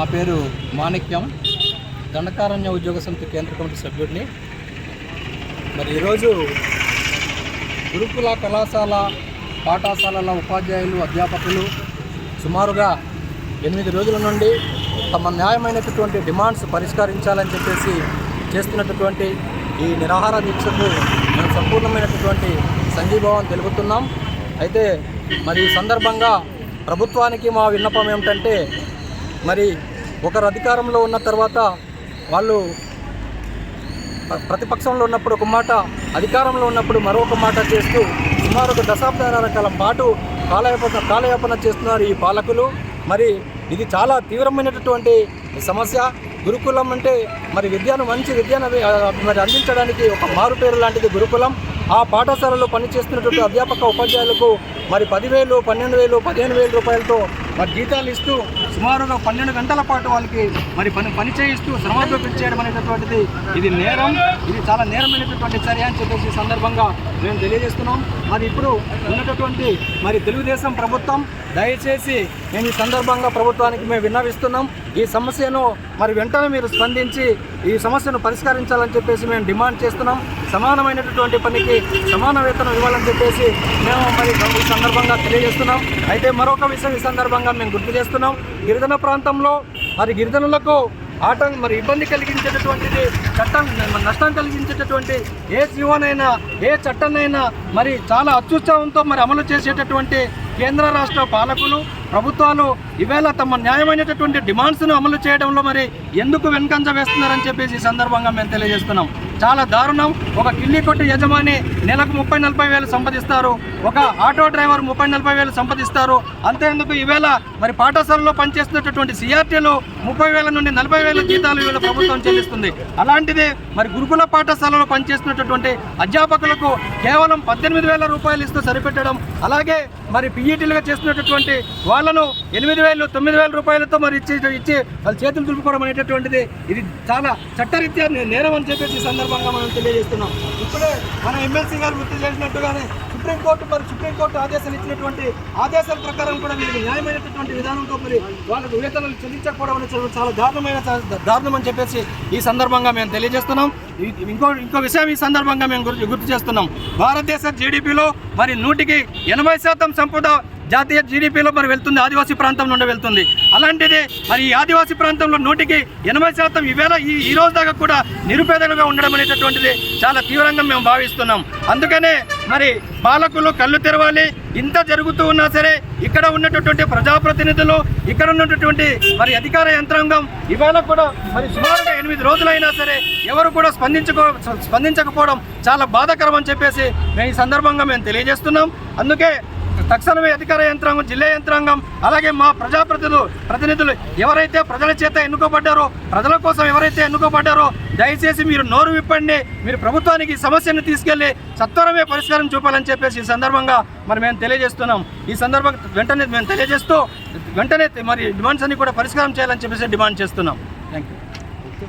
నా పేరు మాణిక్యం. దండకారణ్య ఉద్యోగ సమితి కేంద్ర కమిటీ సభ్యుడిని. మరి ఈరోజు గురుకుల కళాశాల పాఠశాలల ఉపాధ్యాయులు అధ్యాపకులు సుమారుగా ఎనిమిది రోజుల నుండి తమ న్యాయమైనటువంటి డిమాండ్స్ పరిష్కరించాలని చెప్పేసి చేస్తున్నటువంటి ఈ నిరాహార దీక్షకు మేము సంపూర్ణమైనటువంటి సంఘీభావం తెలుపుతున్నాం. అయితే మరి ఈ సందర్భంగా ప్రభుత్వానికి మా విన్నపం ఏమిటంటే మరి ఒకరు అధికారంలో ఉన్న తర్వాత వాళ్ళు ప్రతిపక్షంలో ఉన్నప్పుడు ఒక మాట అధికారంలో ఉన్నప్పుడు మరొక మాట చేస్తూ సుమారు ఒక దశాబ్దాల కాలం పాటు కాలయాపన కాలయాపన చేస్తున్నారు ఈ పాలకులు. మరి ఇది చాలా తీవ్రమైనటువంటి సమస్య. గురుకులం అంటే మరి విద్యను మంచి విద్యను మరి అందించడానికి ఒక మారుపేరు లాంటిది గురుకులం. ఆ పాఠశాలలో పనిచేస్తున్నటువంటి అధ్యాపక ఉపాధ్యాయులకు మరి పదివేలు పన్నెండు వేలు పదిహేను వేల రూపాయలతో మరి జీతాలు ఇస్తూ సుమారుగా పన్నెండు గంటల పాటు వాళ్ళకి మరి పని పని చేయిస్తూ శ్రమదోపిడి చేయడం అనేటటువంటిది ఇది నేరం. ఇది చాలా నేరమైనటువంటి చర్య అని చెప్పేసి ఈ సందర్భంగా మేము తెలియజేస్తున్నాం. మరి ఇప్పుడు ఉన్నటువంటి మరి తెలుగుదేశం ప్రభుత్వం దయచేసి మేము ఈ సందర్భంగా ప్రభుత్వానికి మేము విన్నవిస్తున్నాం. ఈ సమస్యను మరి వెంటనే మీరు స్పందించి ఈ సమస్యను పరిష్కరించాలని చెప్పేసి మేము డిమాండ్ చేస్తున్నాం. సమానమైనటువంటి పనికి సమాన వేతనం ఇవ్వాలని చెప్పేసి మేము మరి ఈ సందర్భంగా తెలియజేస్తున్నాం. అయితే మరొక విషయం ఈ సందర్భంగా మేము గుర్తు చేస్తున్నాం. గిరిజన ప్రాంతంలో మరి గిరిజనులకు ఆటం మరి ఇబ్బంది కలిగించేటటువంటిది చట్టం నష్టం కలిగించేటటువంటి ఏ జీవోనైనా ఏ చట్టనైనా మరి చాలా అత్యుత్సాహంతో మరి అమలు చేసేటటువంటి కేంద్ర రాష్ట్ర పాలకులు ప్రభుత్వాలు ఈవేళ తమ న్యాయమైనటువంటి డిమాండ్స్ను అమలు చేయడంలో మరి ఎందుకు వెనుకంజ వేస్తున్నారని చెప్పేసి ఈ సందర్భంగా మేము తెలియజేస్తున్నాం. చాలా దారుణం. ఒక కిల్లీ కొట్టు యజమాని నెలకు ముప్పై నలభై వేలు సంపాదిస్తారు. ఒక ఆటో డ్రైవర్ ముప్పై నలభై వేలు సంపాదిస్తారు. అంతేందుకు ఈవేళ మరి పాఠశాలలో పనిచేస్తున్నటువంటి సిఆర్టీలు ముప్పై వేల నుండి నలభై వేల జీతాలు ఈవేళ ప్రభుత్వం చెల్లిస్తుంది. అలాంటిది మరి గురుకుల పాఠశాలలో పనిచేస్తున్నటువంటి అధ్యాపకులకు కేవలం పద్దెనిమిది వేల రూపాయలు ఇస్తూ సరిపెట్టడం అలాగే మరి పీఈటీలుగా చేస్తున్నటువంటి వాళ్ళను ఎనిమిది వేలు తొమ్మిది వేల రూపాయలతో మరి ఇచ్చి ఇచ్చి వాళ్ళ చేతులు దులుపుకోవడం అనేటటువంటిది ఇది చాలా చట్టరీత్యా నేరం అని చెప్పేసి సందర్భంగా మనం తెలియజేస్తున్నాం. ఇప్పుడే మన ఎమ్మెల్సీ గారు గుర్తు చేసినట్టుగానే సుప్రీంకోర్టు మరి సుప్రీంకోర్టు ఆదేశాలు ఇచ్చినటువంటి ఆదేశాల ప్రకారం కూడా వీళ్ళకి న్యాయమైనటువంటి విధానంతో మరి వాళ్ళకు వేతనాలు చెల్లించకపోవడం అనేది చాలా- దారుణమైన దారుణం అని చెప్పేసి ఈ సందర్భంగా మేము తెలియజేస్తున్నాం. ఇంకో ఇంకో విషయం ఈ సందర్భంగా మేము గుర్తు గుర్తు చేస్తున్నాం. భారతదేశ జీడిపిలో మరి నూటికి ఎనభై శాతం సంపద జాతీయ జీడిపిలో మరి వెళ్తుంది ఆదివాసీ ప్రాంతం నుండి వెళ్తుంది. అలాంటిది మరి ఈ ఆదివాసీ ప్రాంతంలో నూటికి ఎనభై శాతం ఈవేళ ఈ ఈ రోజు దాకా కూడా నిరుపేదలుగా ఉండడం అనేటటువంటిది చాలా తీవ్రంగా మేము భావిస్తున్నాం. అందుకనే మరి పాలకులు కళ్ళు తెరవాలి. ఇంత జరుగుతూ ఉన్నా సరే ఇక్కడ ఉన్నటువంటి ప్రజాప్రతినిధులు ఇక్కడ ఉన్నటువంటి మరి అధికార యంత్రాంగం ఇవాళ కూడా మరి సుమారుగా ఎనిమిది రోజులైనా సరే ఎవరు కూడా స్పందించుకో స్పందించకపోవడం చాలా బాధాకరం అని చెప్పేసి మేము ఈ సందర్భంగా మేము తెలియజేస్తున్నాం. అందుకే తక్షణమే అధికార యంత్రాంగం జిల్లా యంత్రాంగం అలాగే మా ప్రజాప్రతినిధులు ప్రతినిధులు ఎవరైతే ప్రజల చేత ఎన్నుకోబడ్డారో ప్రజల కోసం ఎవరైతే ఎన్నుకోబడ్డారో దయచేసి మీరు నోరు విప్పండి. మీరు ప్రభుత్వానికి సమస్యను తీసుకెళ్ళి సత్వరమే పరిష్కారం చూపాలని చెప్పేసి ఈ సందర్భంగా మరి మేము తెలియజేస్తున్నాం. ఈ సందర్భంగా వెంటనే మేము తెలియజేస్తూ వెంటనే మరి డిమాండ్స్ అన్ని కూడా పరిష్కారం చేయాలని చెప్పేసి డిమాండ్ చేస్తున్నాం. Thank you